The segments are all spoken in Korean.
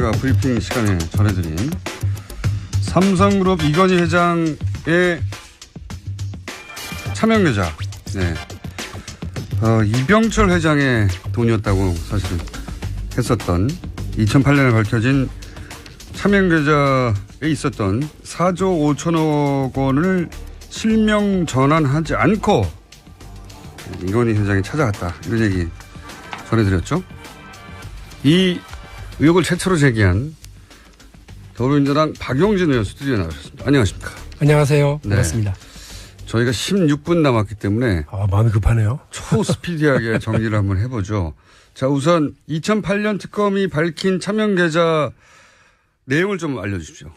저희가 브리핑 시간에 전해드린 삼성그룹 이건희 회장의 차명 계좌, 네. 어, 이병철 회장의 돈이었다고 사실은 했었던 2008년에 밝혀진 차명 계좌에 있었던 4조 5천억 원을 실명 전환하지 않고 이건희 회장이 찾아갔다. 이런 얘기 전해드렸죠. 이 의혹을 최초로 제기한 더불어민주당 박용진 의원 스튜디오에 나오셨습니다. 안녕하십니까. 안녕하세요. 네. 반갑습니다. 저희가 16분 남았기 때문에 아, 마음이 급하네요. 초스피디하게 정리를 한번 해보죠. 자, 우선 2008년 특검이 밝힌 차명 계좌 내용을 좀 알려주십시오.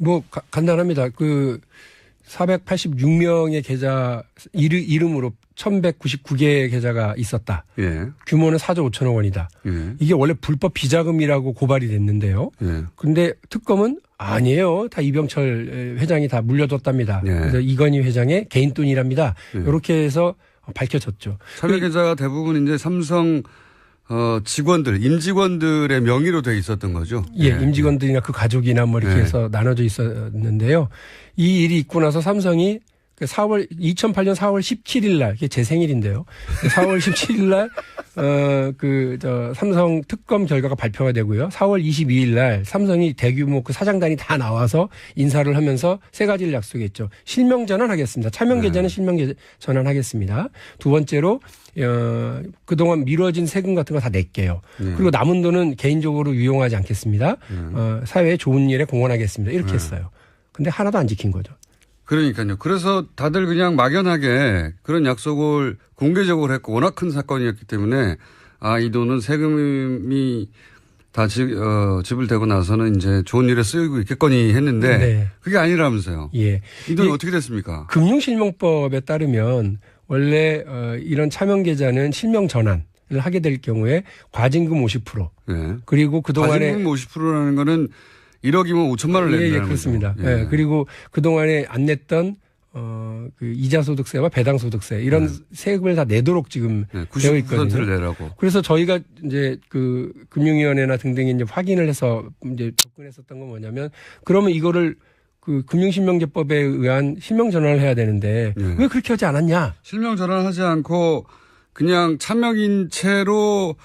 뭐 가- 간단합니다. 그 486명의 계좌 이르, 이름으로 1199개의 계좌가 있었다. 예, 규모는 4조 5천억 원이다. 예, 이게 원래 불법 비자금이라고 고발이 됐는데요. 예. 근데 특검은 아니에요. 다 이병철 회장이 다 물려줬답니다. 네. 그래서 이건희 회장의 개인 돈이랍니다. 네. 이렇게 해서 밝혀졌죠. 차명 계좌가 대부분 이제 삼성 어, 직원들, 임직원들의 명의로 돼 있었던 거죠. 예, 임직원들이나 그 가족이나 뭐 이렇게 네. 해서 나눠져 있었는데요. 이 일이 있고 나서 삼성이 그 4월 2008년 4월 17일 날 이게 제 생일인데요. 4월 17일 날 어, 그, 저, 삼성 특검 결과가 발표가 되고요. 4월 22일 날 삼성이 대규모 그 사장단이 다 나와서 인사를 하면서 세 가지를 약속했죠. 실명 전환하겠습니다. 차명 네. 계좌는 실명 계- 전환하겠습니다. 두 번째로, 어, 그동안 미뤄진 세금 같은 거 다 낼게요. 네. 그리고 남은 돈은 개인적으로 유용하지 않겠습니다. 네. 어, 사회에 좋은 일에 공헌하겠습니다. 이렇게 했어요. 근데 하나도 안 지킨 거죠. 그러니까요. 그래서 다들 그냥 막연하게 그런 약속을 공개적으로 했고 워낙 큰 사건이었기 때문에 아, 이 돈은 세금이 다 지, 어, 지불되고 나서는 이제 좋은 일에 쓰이고 있겠거니 했는데 네. 그게 아니라면서요. 예. 이 돈이 이- 어떻게 됐습니까? 금융실명법에 따르면 원래 어, 이런 차명 계좌는 실명 전환을 하게 될 경우에 과징금 50% 네. 그리고 그동안에 과징금 50%라는 거는 1억이면 5천만 원을 예, 낸다는 예, 거죠. 그렇습니다. 예. 예. 그리고 그동안에 안 냈던 어, 그 이자 소득세와 배당 소득세 이런 세금을 다 내도록 지금 네, 되어 90%를 있거든요. 내라고. 그래서 저희가 이제 그 금융위원회나 등등이 이제 확인을 해서 이제 접근했었던 건 뭐냐면 그러면 이거를 그 금융실명제법에 의한 실명 전환을 해야 되는데 네. 왜 그렇게 하지 않았냐? 실명 전환하지 않고 그냥 차명인 채로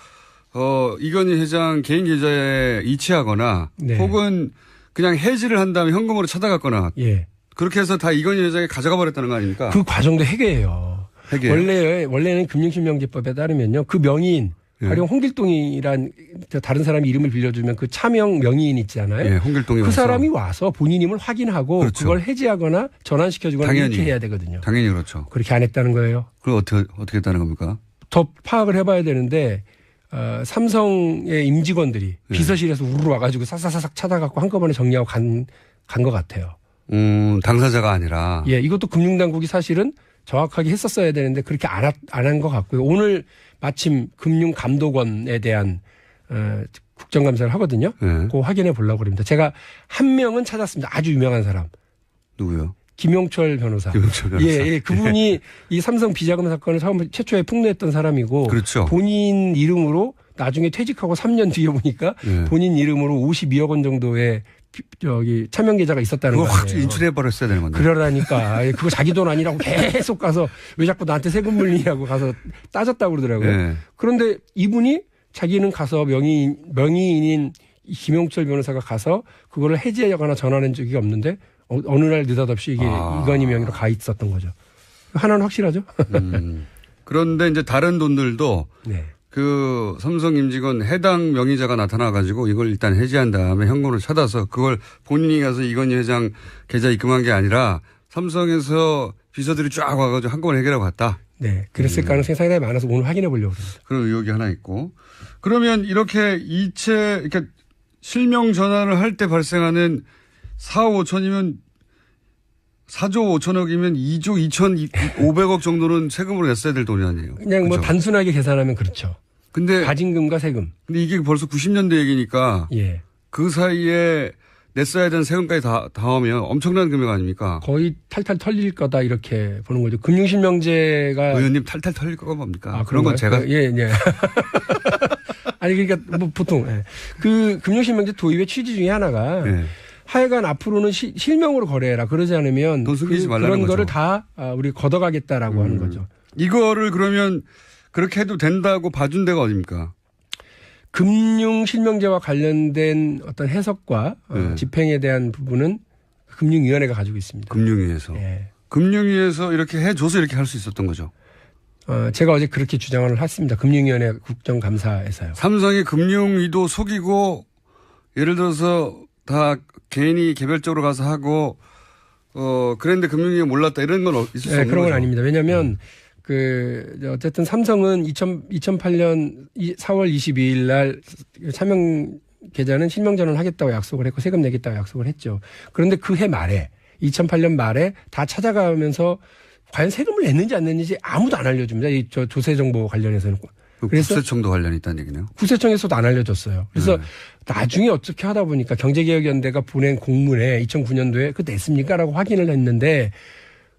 어 이건희 회장 개인 계좌에 이체하거나 네. 혹은 그냥 해지를 한 다음에 현금으로 찾아갔거나 예. 그렇게 해서 다 이건희 회장이 가져가 버렸다는 거 아닙니까? 그 과정도 해계예요. 회계. 원래 원래는 금융실명제법에 따르면요. 그 명의인 예. 가령 홍길동이란 저 다른 사람 이름을 빌려주면 그 차명 명의인 있잖아요. 예, 홍길동이 그 와서. 사람이 와서 본인임을 확인하고 그렇죠. 그걸 해지하거나 전환시켜주거나 당연히. 이렇게 해야 되거든요. 당연히 그렇죠. 그렇게 안 했다는 거예요. 그걸 어떻게 어떻게 했다는 겁니까? 더 파악을 해봐야 되는데 어, 삼성의 임직원들이 네. 비서실에서 우르르 와가지고 사사사삭 찾아갖고 한꺼번에 정리하고 간 간 것 같아요. 음, 당사자가 아니라 예, 이것도 금융당국이 사실은 정확하게 했었어야 되는데 그렇게 안한것 같고요. 오늘 마침 금융감독원에 대한 어, 국정감사를 하거든요. 예. 그거 확인해 보려고 그럽니다. 제가 한 명은 찾았습니다. 아주 유명한 사람. 누구요? 김용철 변호사. 김용철 변호사. 예, 예. 그분이 이 삼성 비자금 사건을 처음 최초에 폭로했던 사람이고 그렇죠. 본인 이름으로 나중에 퇴직하고 3년 뒤에 보니까 예. 본인 이름으로 52억 원 정도의 비- 저기 차명 계좌가 있었다는 거예요. 확 인출해 버렸어야 되는 건데. 그러라니까 예, 그거 자기 돈 아니라고 계속 가서 왜 자꾸 나한테 세금 물리냐고 가서 따졌다고 그러더라고요. 예. 그런데 이분이 자기는 가서 명의인 명의인인 이 김용철 변호사가 가서 그거를 해지하거나 전환한 적이 없는데 어, 어느 날 느닷없이 이게 아. 이건희 명의로 가 있었던 거죠. 하나는 확실하죠. 음. 그런데 이제 다른 돈들도 네. 그 삼성 임직원 해당 명의자가 나타나 가지고 이걸 일단 해지한 다음에 현금으로 찾아서 그걸 본인이 가서 이건희 회장 계좌 입금한 게 아니라 삼성에서 비서들이 쫙 와가지고 한꺼번에 해결하고 갔다. 네. 그랬을 가능성이 상당히 많아서 오늘 확인해 보려고 합니다. 그런 의혹이 하나 있고. 그러면 이렇게 이체, 이렇게 실명 전환을 할때 발생하는 4억 5천이면 4조 5천억이면 2조 2,500억 정도는 세금으로 냈어야 될 돈이 아니에요. 그냥 뭐 그죠? 단순하게 계산하면 그렇죠. 근데, 가진금과 세금. 근데 이게 벌써 90년대 얘기니까 예. 그 사이에 냈어야 되는 세금까지 다, 다 하면 엄청난 금액 아닙니까? 거의 탈탈 털릴 거다 이렇게 보는 거죠. 금융실명제가 의원님 탈탈 털릴 거가 뭡니까? 아, 그런 건 제가? 예, 예. 아니 그러니까 뭐 보통 예. 그 금융실명제 도입의 취지 중에 하나가 예. 하여간 앞으로는 시- 실명으로 거래해라. 그러지 않으면 돈 숨기지 그, 말라는 런 거죠. 거를 다 아, 우리 걷어가겠다라고 하는 음. 거죠. 이거를 그러면 그렇게 해도 된다고 봐준 데가 어딥니까? 금융 실명제와 관련된 어떤 해석과 어, 네. 집행에 대한 부분은 금융위원회가 가지고 있습니다. 금융위에서. 예. 금융위에서 이렇게 해줘서 이렇게 할 수 있었던 거죠. 어, 제가 어제 그렇게 주장을 했습니다. 금융위원회 국정감사에서요. 삼성이 금융위도 속이고 예를 들어서 다 개인이 개별적으로 가서 하고 어 그랬는데 금융위가 몰랐다 이런 건 어- 있을 수 네, 없는 그런 건 거죠. 아닙니다. 왜냐하면 그 어쨌든 삼성은 2000, 2008년 4월 22일 날 차명 계좌는 실명 전환을 하겠다고 약속을 했고 세금 내겠다고 약속을 했죠. 그런데 그 해 말에 2008년 말에 다 찾아가면서 과연 세금을 냈는지 안 냈는지 아무도 안 알려줍니다. 이 저 조세 정보 관련해서는 그 그래서- 국세청도 관련이 있다는 얘기네요. 구세청에서도 안 알려줬어요. 그래서 네. 나중에 어떻게 하다 보니까 경제개혁연대가 보낸 공문에 2009년도에 그 냈습니까라고 확인을 했는데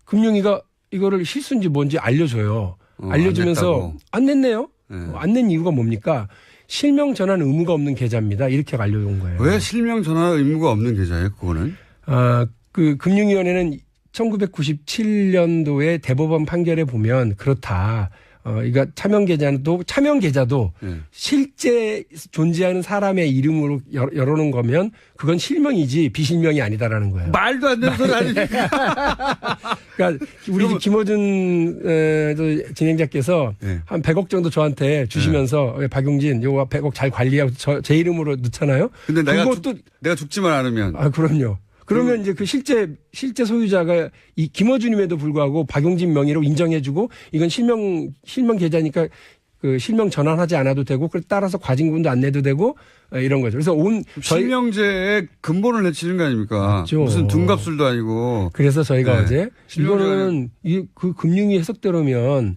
금융위가 이거를 실수인지 뭔지 알려줘요. 어, 알려주면서 안. 안, 냈네요. 네. 안낸 이유가 뭡니까? 실명 전환 의무가 없는 계좌입니다. 이렇게 알려준 거예요. 왜 실명 전화 의무가 없는 계좌예요? 그거는 아, 그 금융위원회는 1997년도에 대법원 판결에 보면 그렇다. 어, 이거 차명 계좌도 차명 계좌도 예. 실제 존재하는 사람의 이름으로 열- 열어놓은 거면 그건 실명이지 비실명이 아니다라는 거예요. 말도 안 되는 소리 아니니까. 그러니까 우리 집 김호준 에, 저 진행자께서 네. 한 100억 정도 저한테 주시면서 왜 박용진 요거 100억 잘 관리하고 저, 제 이름으로 넣잖아요. 근데 내가 그것도 내가 죽지만 않으면 아 그럼요. 그러면 이제 그 실제 실제 소유자가 이 김어준임에도 불구하고 박용진 명의로 인정해주고 이건 실명 실명 계좌니까 그 실명 전환하지 않아도 되고 그 따라서 과징금도 안 내도 되고 어, 이런 거죠. 그래서 온 저희 실명제의 근본을 내치는 거 아닙니까? 맞죠. 무슨 둔갑술도 아니고. 그래서 저희가 네. 어제 이거는 이 그 금융위 해석대로면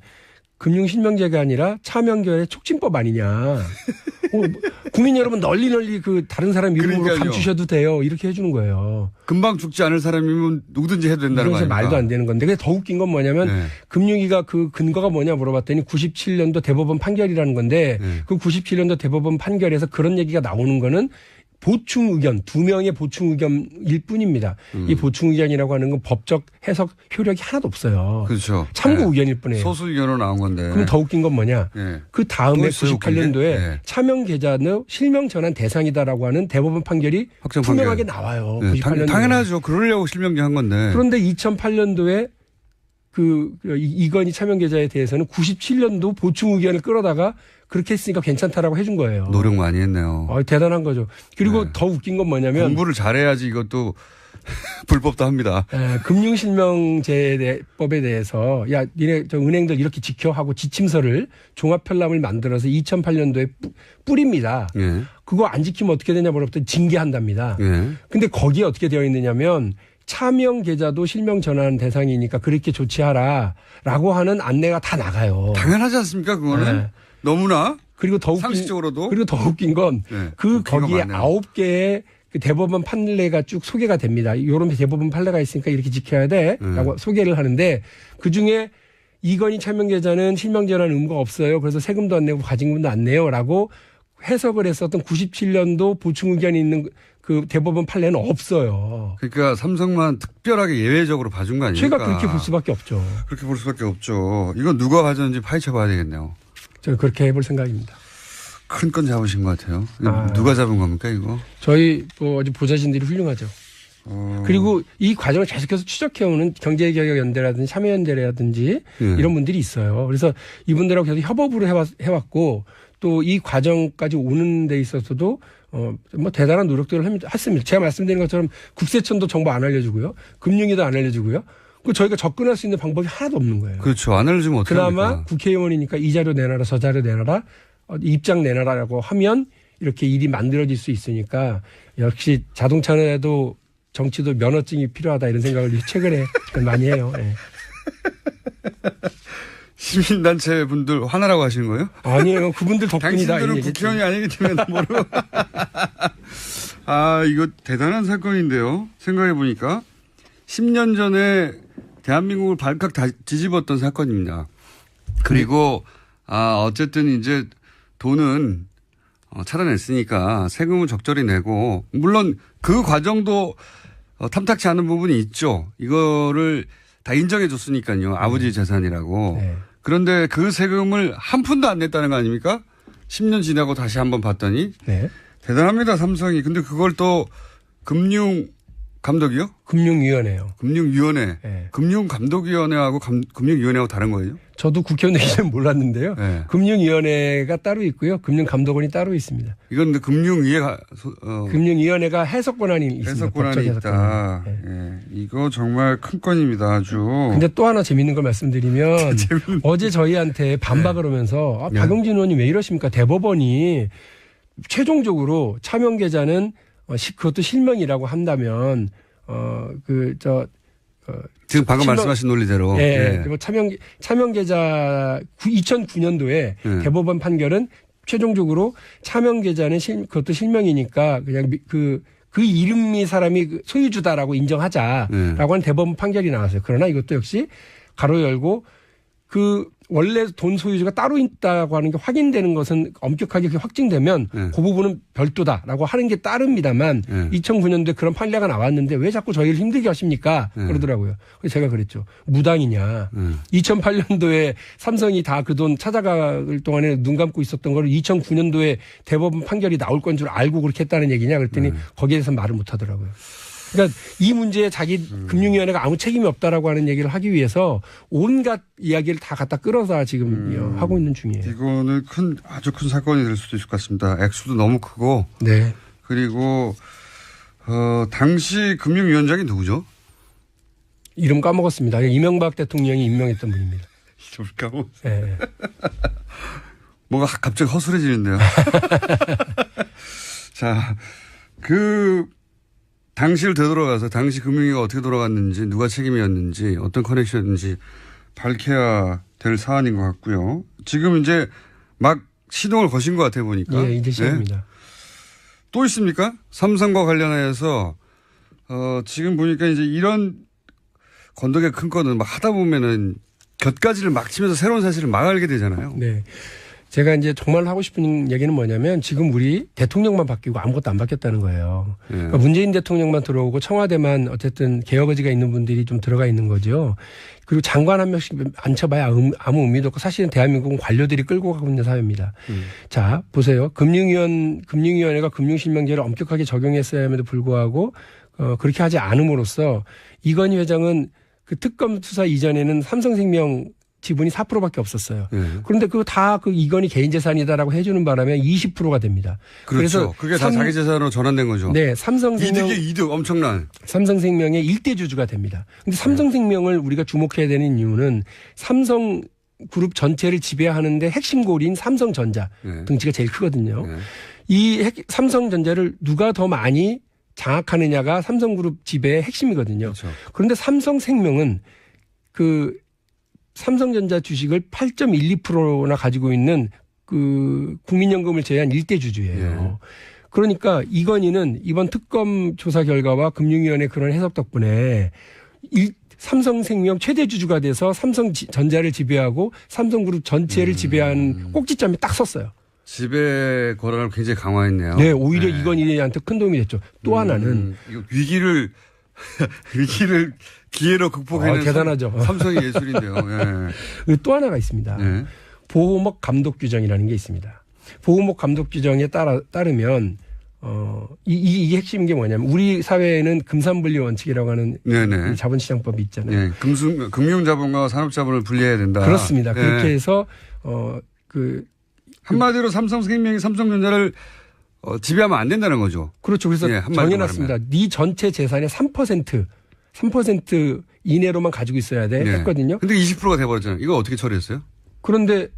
금융 실명제가 아니라 차명결의 촉진법 아니냐. 어, 국민 여러분 널리 널리 그 다른 사람 이름으로 그러니까요. 감추셔도 돼요. 이렇게 해주는 거예요. 금방 죽지 않을 사람이면 누구든지 해도 된다는 거 이건 아닙니까? 말도 안 되는 건데. 근데 더 웃긴 건 뭐냐면 네. 금융위가 그 근거가 뭐냐 물어봤더니 97년도 대법원 판결이라는 건데 네. 그 97년도 대법원 판결에서 그런 얘기가 나오는 거는 보충 의견 두 명의 보충 의견일 뿐입니다. 음. 이 보충 의견이라고 하는 건 법적 해석 효력이 하나도 없어요. 그렇죠. 참고 네. 의견일 뿐이에요. 소수 의견으로 나온 건데. 그럼 더 웃긴 건 뭐냐? 예. 그 다음에 또 있어요, 웃긴 게? 98년도에 네. 차명 계좌는 실명 전환 대상이다라고 하는 대법원 판결이 확정 투명하게 판결. 나와요. 네, 98년도에. 당, 당연하죠. 그러려고 실명제 한 건데. 그런데 2008년도에 그 이- 이건희 차명 계좌에 대해서는 97년도 보충 의견을 끌어다가 그렇게 했으니까 괜찮다라고 해준 거예요. 노력 많이 했네요. 어, 대단한 거죠. 그리고 네. 더 웃긴 건 뭐냐면 공부를 잘해야지 이것도 불법도 합니다. 에, 금융실명제법에 대해서 야 니네 저 은행들 이렇게 지켜 하고 지침서를 종합 편람을 만들어서 2008년도에 뿌 립니다. 예. 그거 안 지키면 어떻게 되냐 물어봤더니 징계한답니다. 예. 근데 거기에 어떻게 되어 있느냐면 차명 계좌도 실명 전환 대상이니까 그렇게 조치하라라고 하는 안내가 다 나가요. 당연하지 않습니까? 그거는 네. 너무나 그리고 더 웃긴 상식적으로도 그리고 더 웃긴 건 네. 그거 거기에. 아홉 개의 그 대법원 판례가 쭉 소개가 됩니다. 이런 대법원 판례가 있으니까 이렇게 지켜야 네. 돼라고 소개를 하는데 그 중에 이건희 차명 계좌는 실명 전환 의무가 없어요. 그래서 세금도 안 내고 과징금도 안 내요라고 해석을 했었던 97년도 보충 의견이 있는 그 대법원 판례는 없어요. 그러니까 삼성만 특별하게 예외적으로 봐준 거 아닙니까? 제가 그렇게 볼 수밖에 없죠. 그렇게 볼 수밖에 없죠. 이건 누가 가졌는지 파헤쳐 봐야 되겠네요. 저는 그렇게 해볼 생각입니다. 큰 건 잡으신 것 같아요. 아. 누가 잡은 겁니까, 이거? 저희 뭐 아주 보좌진들이 훌륭하죠. 어. 그리고 이 과정을 계속해서 추적해오는 경제개혁연대라든지 참여연대라든지 예. 이런 분들이 있어요. 그래서 이분들하고 계속 협업으로 해왔, 해왔고 또 이 과정까지 오는 데 있어서도 어, 뭐 대단한 노력들을 합니다- 했습니다. 제가 말씀드린 것처럼 국세청도 정보 안 알려주고요. 금융위도 안 알려주고요. 그 저희가 접근할 수 있는 방법이 하나도 없는 거예요. 그렇죠. 안 알려주면 어떻게 그나마 합니까? 국회의원이니까 이 자료 내놔라 저 자료 내놔라 어, 입장 내놔라라고 하면 이렇게 일이 만들어질 수 있으니까 역시 자동차에도 정치도 면허증이 필요하다 이런 생각을 최근에 많이 해요. 예. 시민단체 분들 화나라고 하시는 거예요? 아니에요. 그분들 덕분이다. 당신들은 국회의원이 아니기 때문에 모르고. 아, 이거 대단한 사건인데요. 생각해 보니까 10년 전에 대한민국을 발칵 다 뒤집었던 사건입니다. 그리고, 아, 어쨌든 이제 돈은, 어, 차려냈으니까 세금을 적절히 내고 물론 그 과정도 어, 탐탁치 않은 부분이 있죠. 이거를 다 인정해 줬으니까요. 아버지 재산이라고. 네. 그런데 그 세금을 한 푼도 안 냈다는 거 아닙니까? 10년 지나고 다시 한번 봤더니 네. 대단합니다. 삼성이. 근데 그걸 또 금융 감독이요? 금융위원회요. 금융위원회. 네. 금융감독위원회하고 감- 금융위원회하고 다른 거예요? 저도 국회의원 되기 전에 몰랐는데요. 네. 금융위원회가 따로 있고요. 금융감독원이 따로 있습니다. 이건 근데 금융위에 소- 어, 금융위원회가 해석 권한이 있습니다. 해석 권한이 있다. 네. 예. 이거 정말 큰 건입니다. 아주. 근데 또 하나 재밌는 걸 말씀드리면 어제 저희한테 반박을 하면서 아, 네. 박용진 의원님 왜 이러십니까? 대법원이 최종적으로 차명 계좌는 어, 시- 그것도 실명이라고 한다면 어그저 지금 방금 실명- 말씀하신 논리대로. 예, 예. 그리고 차명 차명 계좌 2009년도에 예. 대법원 판결은 최종적으로 차명 계좌는 실, 그것도 실명이니까 그냥 미- 그, 그 이름이 사람이 그 소유주다라고 인정하자라고 예. 하는 대법원 판결이 나왔어요. 그러나 이것도 역시 가로 열고 그 원래 돈 소유주가 따로 있다고 하는 게 확인되는 것은 엄격하게 확증되면 예. 그 부분은 별도다라고 하는 게 따릅니다만 예. 2009년도에 그런 판례가 나왔는데 왜 자꾸 저희를 힘들게 하십니까? 예. 그러더라고요. 그래서 제가 그랬죠. 무당이냐. 음. 2008년도에 삼성이 다 그 돈 찾아갈 동안에 눈 감고 있었던 거를 2009년도에 대법원 판결이 나올 건 줄 알고 그렇게 했다는 얘기냐 그랬더니 거기에 대해서 말을 못 하더라고요. 그러니까 이 문제에 자기 금융위원회가 아무 책임이 없다라고 하는 얘기를 하기 위해서 온갖 이야기를 다 갖다 끌어서 지금 하고 있는 중이에요. 이거는 큰 아주 큰 사건이 될 수도 있을 것 같습니다. 액수도 너무 크고 네. 그리고 어 당시 금융위원장이 누구죠? 이름 까먹었습니다. 이명박 대통령이 임명했던 분입니다. 이럴까 뭐 네. 뭐가 갑자기 허술해지는데요. 자, 그 당시를 되돌아가서 당시 금융위가 어떻게 돌아갔는지 누가 책임이었는지 어떤 커넥션인지 밝혀야 될 사안인 것 같고요. 지금 이제 막 시동을 거신 것 같아 보니까. 예, 이제 네. 시작입니다. 또 있습니까? 삼성과 관련해서 어 지금 보니까 이제 이런 건덕의 큰 거는 막 하다 보면은 곁가지를 막 치면서 새로운 사실을 막 알게 되잖아요. 네. 제가 이제 정말 하고 싶은 얘기는 뭐냐면 지금 우리 대통령만 바뀌고 아무것도 안 바뀌었다는 거예요. 예. 그러니까 문재인 대통령만 들어오고 청와대만 어쨌든 개혁 의지가 있는 분들이 좀 들어가 있는 거죠. 그리고 장관 한 명씩 앉혀봐야 음- 아무 의미도 없고 사실은 대한민국은 관료들이 끌고 가고 있는 사회입니다. 음. 자, 보세요. 금융위원, 금융위원회가 금융실명제를 엄격하게 적용했어야 함에도 불구하고 어, 그렇게 하지 않음으로써 이건희 회장은 그 특검 수사 이전에는 삼성생명 지분이 4%밖에 없었어요. 예. 그런데 그거 다 그 이건희 개인 재산이다라고 해주는 바람에 20%가 됩니다. 그렇죠. 그래서 그게 다 삼- 자기 재산으로 전환된 거죠. 네, 삼성생명 이득이 이득 엄청난. 삼성생명의 일대 주주가 됩니다. 근데 삼성생명을 우리가 주목해야 되는 이유는 삼성 그룹 전체를 지배하는데 핵심 고리인 삼성전자 네. 등치가 제일 크거든요. 네. 이 핵- 삼성전자를 누가 더 많이 장악하느냐가 삼성그룹 지배의 핵심이거든요. 그렇죠. 그런데 삼성생명은 그 삼성전자 주식을 8.12%나 가지고 있는 그 국민연금을 제외한 일대 주주예요. 그러니까 이건희는 이번 특검 조사 결과와 금융위원회 그런 해석 덕분에 일, 삼성생명 최대 주주가 돼서 삼성전자를 지배하고 삼성그룹 전체를 지배하는 꼭지점이 딱 섰어요. 지배 권한을 굉장히 강화했네요. 네, 오히려 이건희한테 큰 도움이 됐죠. 또 하나는 음, 이거 위기를 위기를 기회로 극복해낸 아, 대단하죠. 삼- 삼성의 예술인데요. 예. 또 하나가 있습니다. 네. 보호목 감독 규정이라는 게 있습니다. 보호목 감독 규정에 따라 따르면 어, 이, 이, 이게 핵심인 게 뭐냐면 우리 사회에는 금산분리 원칙이라고 하는 네네. 이 자본시장법이 있잖아요. 예. 금융, 금융자본과 산업자본을 분리해야 된다. 그렇습니다. 예. 그렇게 해서 어, 그 한마디로 삼성생명이 삼성전자를 어, 지배하면 안 된다는 거죠. 그렇죠. 그래서 예, 정해놨습니다. 네 전체 재산의 3% 3% 이내로만 가지고 있어야 돼 예. 했거든요. 근데 20%가 돼버렸잖아요. 이거 어떻게 처리했어요? 그런데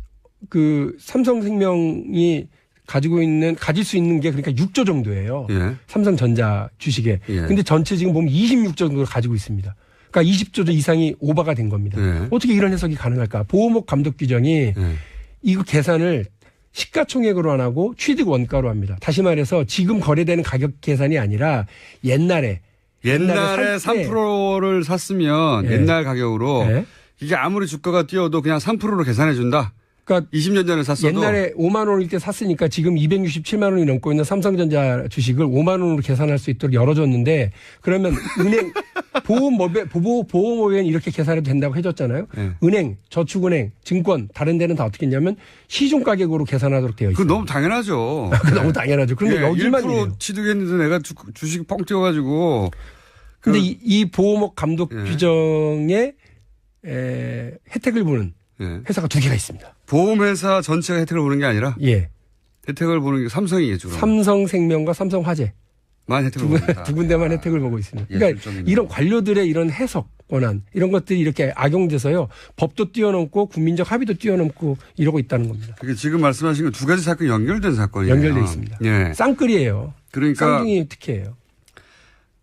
그 삼성생명이 가지고 있는 가질 수 있는 게 그러니까 6조 정도예요. 예. 삼성전자 주식에. 예. 근데 전체 지금 보면 26조 정도를 가지고 있습니다. 그러니까 20조 이상이 오버가 된 겁니다. 예. 어떻게 이런 해석이 가능할까? 보호목 감독 규정이 예. 이거 계산을 시가총액으로 안 하고 취득 원가로 합니다. 다시 말해서 지금 거래되는 가격 계산이 아니라 옛날에 옛날에 살 때. 3%를 샀으면 예. 옛날 가격으로 예. 이게 아무리 주가가 뛰어도 그냥 3%로 계산해 준다. 그러니까 20년 전에 샀어도 옛날에 5만 원일 때 샀으니까 지금 267만 원이 넘고 있는 삼성전자 주식을 5만 원으로 계산할 수 있도록 열어줬는데 그러면 은행 보험업에 보보 보험업에는 이렇게 계산해도 된다고 해줬잖아요. 네. 은행, 저축은행, 증권 다른 데는 다 어떻게 했냐면 시중 가격으로 계산하도록 되어 있어요. 너무 당연하죠. 너무 당연하죠. 그런데 예, 여기만 1% 이래요. 취득했는데 내가 주, 주식 뻥 뛰어가지고 근데 그- 이, 이 보험업 감독 예. 규정에 에, 혜택을 보는 예. 회사가 두 개가 있습니다. 보험회사 전체가 혜택을 보는 게 아니라 예. 혜택을 보는 게 삼성이겠죠. 그럼. 삼성생명과 삼성화재 만 혜택을 두, 군-. 두 군데만 혜택을 보고 있습니다. 예, 그러니까. 이런 관료들의 이런 해석 권한 이런 것들이 이렇게 악용돼서요 법도 뛰어넘고 국민적 합의도 뛰어넘고 이러고 있다는 겁니다. 그게 지금 말씀하신 거두 가지 사건이 연결된 사건이에요. 연결돼 있습니다. 예. 쌍끌이에요. 그러니까 쌍둥이 특혜예요.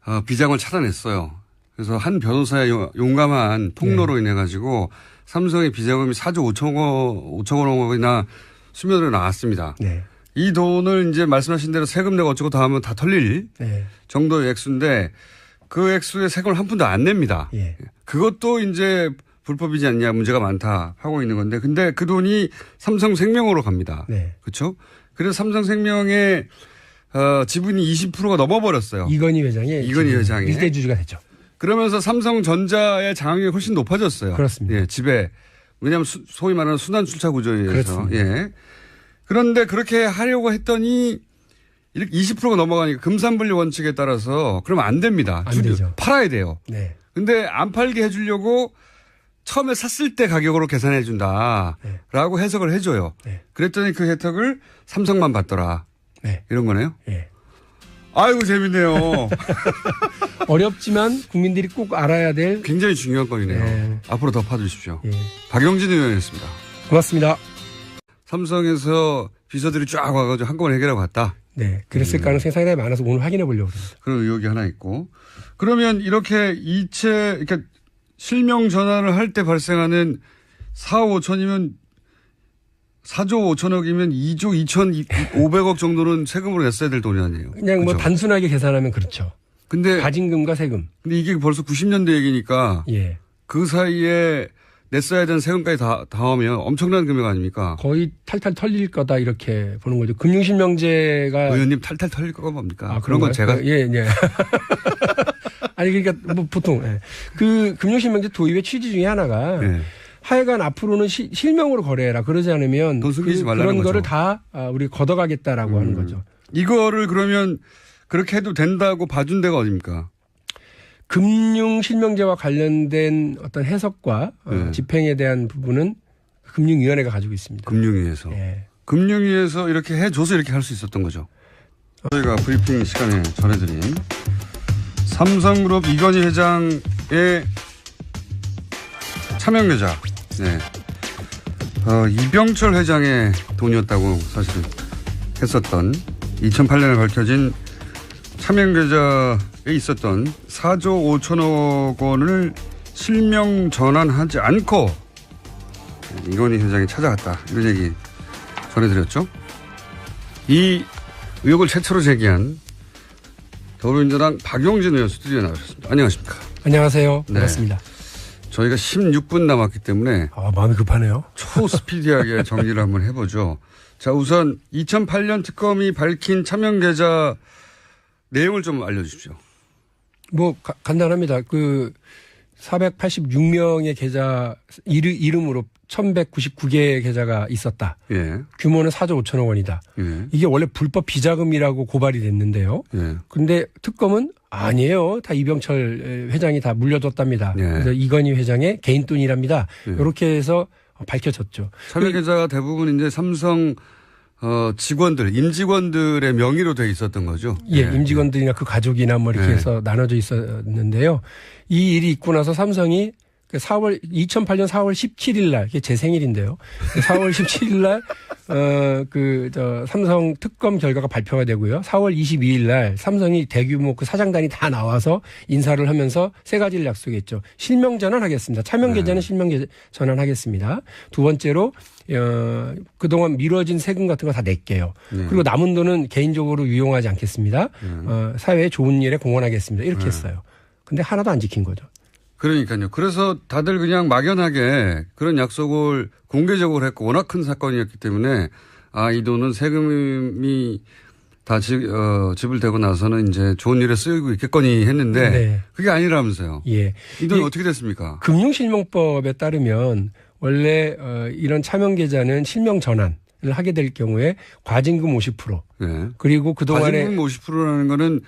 어, 비장을 차단했어요. 그래서 한 변호사의 용- 용감한 통로로 네. 인해 가지고 삼성의 비자금이 4조 5천억 5천억 원이나 수면으로 나왔습니다. 네. 이 돈을 이제 말씀하신 대로 세금 내고 어쩌고 다 하면 다 털릴 네. 정도의 액수인데 그 액수의 세금을 한 푼도 안 냅니다. 예. 그것도 이제 불법이지 않냐 문제가 많다 하고 있는 건데 근데 그 돈이 삼성생명으로 갑니다. 네. 그렇죠? 그래서 삼성생명의 어, 지분이 20%가 넘어버렸어요. 이건희 회장이 이건희 회장이. 일대 주주가 됐죠. 그러면서 삼성전자의 장악력이 훨씬 높아졌어요. 그렇습니다. 예, 집에 왜냐하면 수- 소위 말하는 순환 출차 구조에 의해서. 예. 그런데 그렇게 하려고 했더니 이렇게 20%가 넘어가니까 금산분리 원칙에 따라서 그러면 안 됩니다. 안 주- 되죠. 팔아야 돼요. 네. 근데 안 팔게 해주려고 처음에 샀을 때 가격으로 계산해 준다라고 해석을 해줘요. 네. 그랬더니 그 혜택을 삼성만 받더라. 네. 이런 거네요. 예. 아이고 재밌네요. 어렵지만 국민들이 꼭 알아야 될 굉장히 중요한 건이네요. 네. 앞으로 더 파주십시오. 예. 박영진 의원이었습니다. 고맙습니다. 삼성에서 비서들이 쫙 와가지고 한꺼번에 해결하고 갔다. 네. 그랬을 가능성이 상당히 많아서 오늘 확인해 보려고 합니다. 그런 의혹이 하나 있고. 그러면 이렇게 이체, 이렇게 실명 전환을 할 때 발생하는 4억 5천이면 4조 5천억이면 2조 2,500억 정도는 세금으로 냈어야 될 돈이 아니에요. 그냥 뭐 그죠? 단순하게 계산하면 그렇죠. 근데, 가진금과 세금. 근데 이게 벌써 90년대 얘기니까 예. 그 사이에 냈어야 되는 세금까지 다, 다 하면 엄청난 금액 아닙니까? 거의 탈탈 털릴 거다 이렇게 보는 거죠. 금융실명제가 의원님 탈탈 털릴 거가 뭡니까? 아, 그런 건 제가? 예, 예. 아니 그러니까 뭐 보통 예. 그 금융실명제 도입의 취지 중에 하나가 예. 하여간 앞으로는 시- 실명으로 거래해라. 그러지 않으면 그, 말라는 런 거죠. 거를 다 아, 우리 걷어가겠다라고 하는 거죠. 이거를 그러면 그렇게 해도 된다고 봐준 데가 어딥니까? 금융 실명제와 관련된 어떤 해석과 어, 네. 집행에 대한 부분은 금융위원회가 가지고 있습니다. 금융위에서. 예. 금융위에서 이렇게 해줘서 이렇게 할 수 있었던 거죠. 저희가 브리핑 시간에 전해드린 삼성그룹 이건희 회장의 차명계좌, 네. 어, 이병철 회장의 돈이었다고 사실 했었던 2008년에 밝혀진 차명계좌에 있었던 4조 5천억 원을 실명 전환하지 않고 이건희 회장이 찾아갔다. 이런 얘기 전해드렸죠. 이 의혹을 최초로 제기한 더불어민주당 박용진 의원 스튜디오에 나오셨습니다. 안녕하십니까. 안녕하세요. 네. 반갑습니다. 저희가 16분 남았기 때문에 아, 마음이 급하네요. 초스피디하게 정리를 한번 해보죠. 자, 우선 2008년 특검이 밝힌 차명 계좌 내용을 좀 알려주십시오. 뭐 가- 간단합니다. 그 486명의 계좌 이르- 이름으로 1199개의 계좌가 있었다. 예, 규모는 4조 5천억 원이다. 예, 이게 원래 불법 비자금이라고 고발이 됐는데요. 예. 근데 특검은 아니에요. 다 이병철 회장이 다 물려줬답니다. 예. 그래서 이건희 회장의 개인 돈이랍니다. 예. 이렇게 해서 밝혀졌죠. 차명계좌가 대부분 이제 삼성 어, 직원들, 임직원들의 명의로 돼 있었던 거죠. 예, 임직원들이나 그 가족이나 뭐 이렇게 네. 해서 나눠져 있었는데요. 이 일이 있고 나서 삼성이 그 4월 2008년 4월 17일 날 이게 제 생일인데요. 4월 17일 날 어, 그, 저, 삼성 특검 결과가 발표가 되고요. 4월 22일 날 삼성이 대규모 그 사장단이 다 나와서 인사를 하면서 세 가지를 약속했죠. 실명 전환하겠습니다. 차명 네. 계좌는 실명 계좌 전환하겠습니다. 두 번째로, 어, 그동안 미뤄진 세금 같은 거 다 낼게요. 네. 그리고 남은 돈은 개인적으로 유용하지 않겠습니다. 네. 어, 사회에 좋은 일에 공헌하겠습니다. 이렇게 네. 했어요. 근데 하나도 안 지킨 거죠. 그러니까요. 그래서 다들 그냥 막연하게 그런 약속을 공개적으로 했고 워낙 큰 사건이었기 때문에 아, 이 돈은 세금이 다 지, 어, 지불되고 나서는 이제 좋은 일에 쓰이고 있겠거니 했는데 네. 그게 아니라면서요. 예. 이 돈이 이- 어떻게 됐습니까? 금융실명법에 따르면 원래 어, 이런 차명 계좌는 실명 전환 을 하게 될 경우에 과징금 50% 네. 그리고 그동안에 과징금 50%라는 거는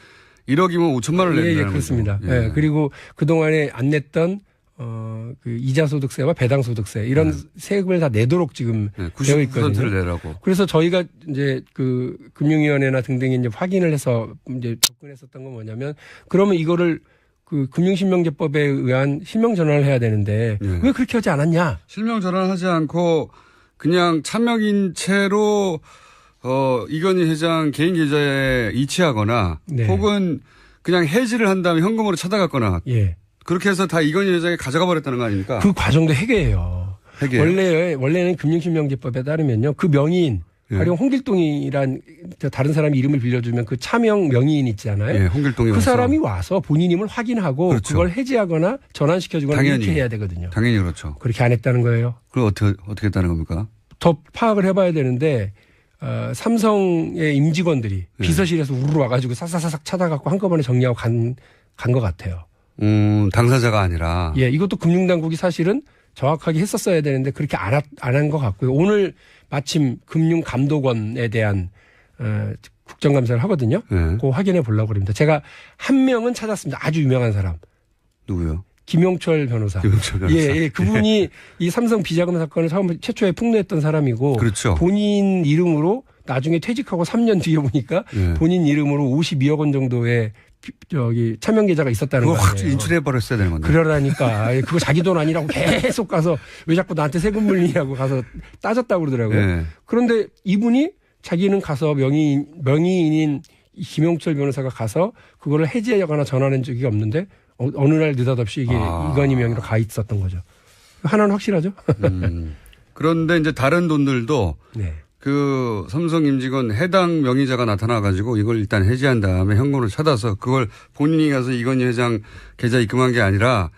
1억이면 5천만 원을 예, 낸다는 예, 거죠. 그렇습니다. 예. 예. 그리고 그동안에 안 냈던 어, 그 이자 소득세와 배당 소득세 이런 세금을 다 내도록 지금 네, 되어 90%를 있거든요. 내라고. 그래서 저희가 이제 그 금융위원회나 등등이 이제 확인을 해서 이제 접근했었던 건 뭐냐면 그러면 이거를 그 금융실명제법에 의한 실명 전환을 해야 되는데 네. 왜 그렇게 하지 않았냐? 실명 전환하지 않고 그냥 차명인 채로 어 이건희 회장 개인 계좌에 이체하거나 네. 혹은 그냥 해지를 한 다음에 현금으로 찾아갔거나 예. 그렇게 해서 다 이건희 회장이 가져가 버렸다는 거 아닙니까? 그 과정도 해계예요. 회계. 원래 원래는 금융실명제법에 따르면요. 그 명의인 예. 가령 홍길동이란 저 다른 사람 이름을 빌려주면 그 차명 명의인 있잖아요. 예, 홍길동이 그 와서. 사람이 와서 본인 임을 확인하고 그 그렇죠. 걸 해지하거나 전환시켜주거나 당연히. 이렇게 해야 되거든요. 당연히 그렇죠. 그렇게 안 했다는 거예요. 그걸 어떻게 어떻게 했다는 겁니까? 더 파악을 해봐야 되는데 어, 삼성의 임직원들이 네. 비서실에서 우르르 와가지고 사사사삭 찾아갖고 한꺼번에 정리하고 간 간 것 같아요. 음, 당사자가 아니라 예, 이것도 금융당국이 사실은 정확하게 했었어야 되는데 그렇게 안한것 같고요. 오늘 마침 금융감독원에 대한 어, 국정감사를 하거든요. 예. 그거 확인해 보려고 그럽니다. 제가 한 명은 찾았습니다. 아주 유명한 사람. 누구요? 김용철 변호사. 김용철 변호사. 예, 예. 그분이 이 삼성 비자금 사건을 처음 최초에 폭로했던 사람이고 그렇죠. 본인 이름으로 나중에 퇴직하고 3년 뒤에 보니까 예. 본인 이름으로 52억 원 정도의 비- 저기 차명 계좌가 있었다는 거예요. 확 인출해 버렸어야 되는 건데. 그러라니까 예, 그거 자기 돈 아니라고 계속 가서 왜 자꾸 나한테 세금 물리냐고 가서 따졌다고 그러더라고요. 예. 그런데 이분이 자기는 가서 명의인 명의인인 이 김용철 변호사가 가서 그거를 해지하거나 전환한 적이 없는데 어, 어 느 날 느닷없이 이게 아. 이건희 명의로 가 있었던 거죠. 하나는 확실하죠. 음. 그런데 이제 다른 돈들도 네. 그 삼성 임직원 해당 명의자가 나타나가지고 이걸 일단 해지한 다음에 현금으로 찾아서 그걸 본인이 가서 이건희 회장 계좌 입금한 게 아니라